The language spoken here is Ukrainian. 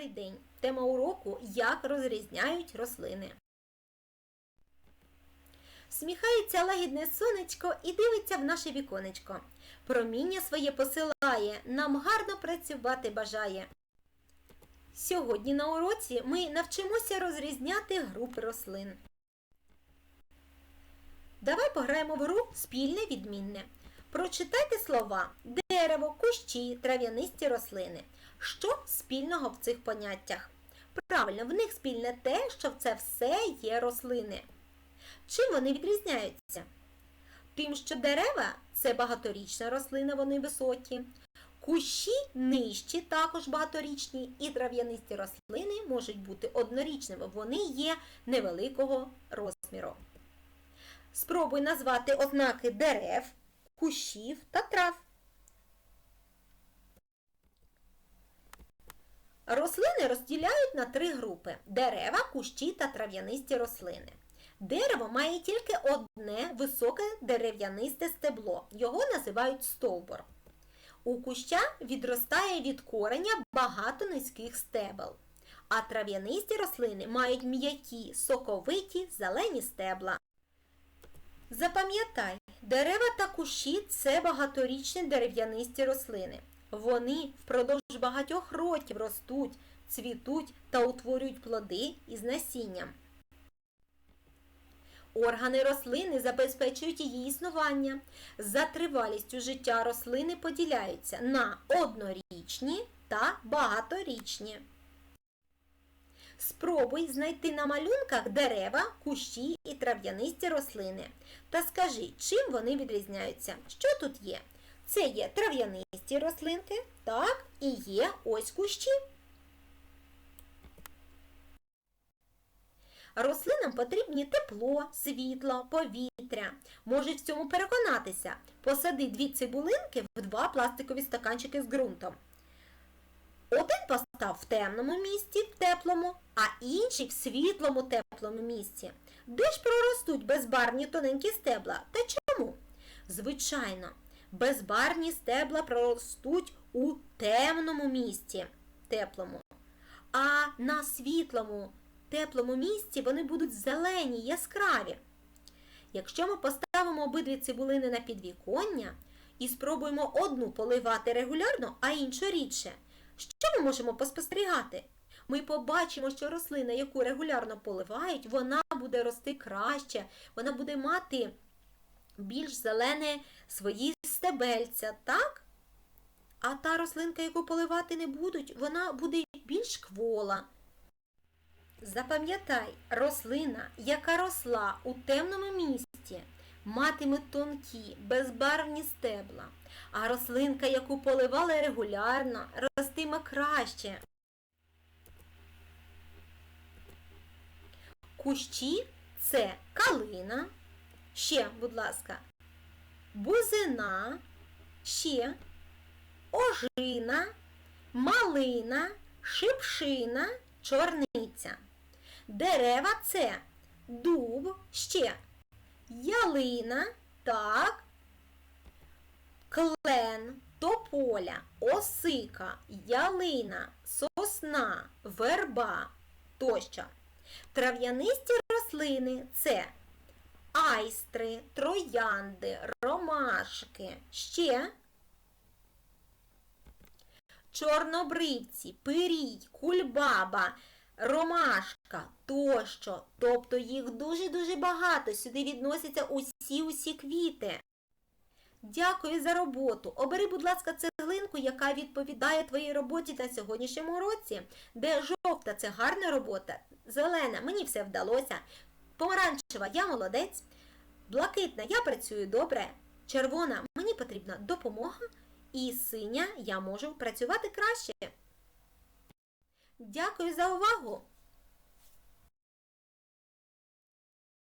добрий день! Тема уроку Як розрізняють рослини. Сміхається лагідне сонечко і дивиться в наше віконечко. Проміння своє посилає, нам гарно працювати бажає. Сьогодні на уроці ми навчимося розрізняти групи рослин. Давай пограємо в гру спільне відмінне. Прочитайте слова дерево, кущі, трав'янисті рослини. Що спільного в цих поняттях? Правильно, в них спільне те, що це все є рослини. Чим вони відрізняються? Тим, що дерева це багаторічна рослина, вони високі. Кущі нижчі, також багаторічні, і трав'янисті рослини можуть бути однорічними, вони є невеликого розміру. Спробуй назвати ознаки дерев, кущів та трав. Рослини розділяють на три групи: дерева, кущі та трав'янисті рослини. Дерево має тільки одне високе дерев'янисте стебло. Його називають стовбур. У куща відростає від кореня багато низьких стебел. А трав'янисті рослини мають м'які, соковиті, зелені стебла. Запам'ятай, дерева та кущі це багаторічні дерев'янисті рослини. Вони впродовж багатьох років ростуть, цвітуть та утворюють плоди із насінням. Органи рослини забезпечують її існування. За тривалістю життя рослини поділяються на однорічні та багаторічні. Спробуй знайти на малюнках дерева, кущі і трав'янисті рослини. Та скажи, чим вони відрізняються? Що тут є? Це є трав'янисті рослинки, так, і є ось кущі. Рослинам потрібні тепло, світло, повітря. Можуть в цьому переконатися. Посади дві цибулинки в два пластикові стаканчики з ґрунтом. Один постав в темному місці, в теплому, а інший в світлому теплому місці. Де ж проростуть безбарвні тоненькі стебла? Та чому? Звичайно, безбарвні стебла проростуть у темному місці, теплому. А на світлому, теплому місці вони будуть зелені, яскраві. Якщо ми поставимо обидві цибулини на підвіконня і спробуємо одну поливати регулярно, а іншу рідше, що ми можемо поспостерігати? Ми побачимо, що рослина, яку регулярно поливають, вона буде рости краще, вона буде мати більш зелене свої стебельця, так? А та рослинка, яку поливати не будуть, вона буде більш квола. Запам'ятай, рослина, яка росла у темному місці, матиме тонкі, безбарвні стебла, а рослинка, яку поливали регулярно, ростиме краще. Кущі це калина, ще, будь ласка, бузина, ще, ожина, малина, шипшина, чорниця. Дерева це дуб, ще ялина, так, клен, тополя, осика, ялина, сосна, верба тощо. Трав'янисті рослини це айстри, троянди, ромашки, ще чорнобривці, пирій, кульбаба, ромашка тощо. Тобто їх дуже-дуже багато. Сюди відносяться усі-усі квіти. Дякую за роботу. Обери, будь ласка, цеглинку, яка відповідає твоїй роботі на сьогоднішньому році, де жовта це гарна робота, зелена мені все вдалося, помаранчева я молодець, блакитна я працюю добре, червона мені потрібна допомога, і синя я можу працювати краще. Дякую за увагу!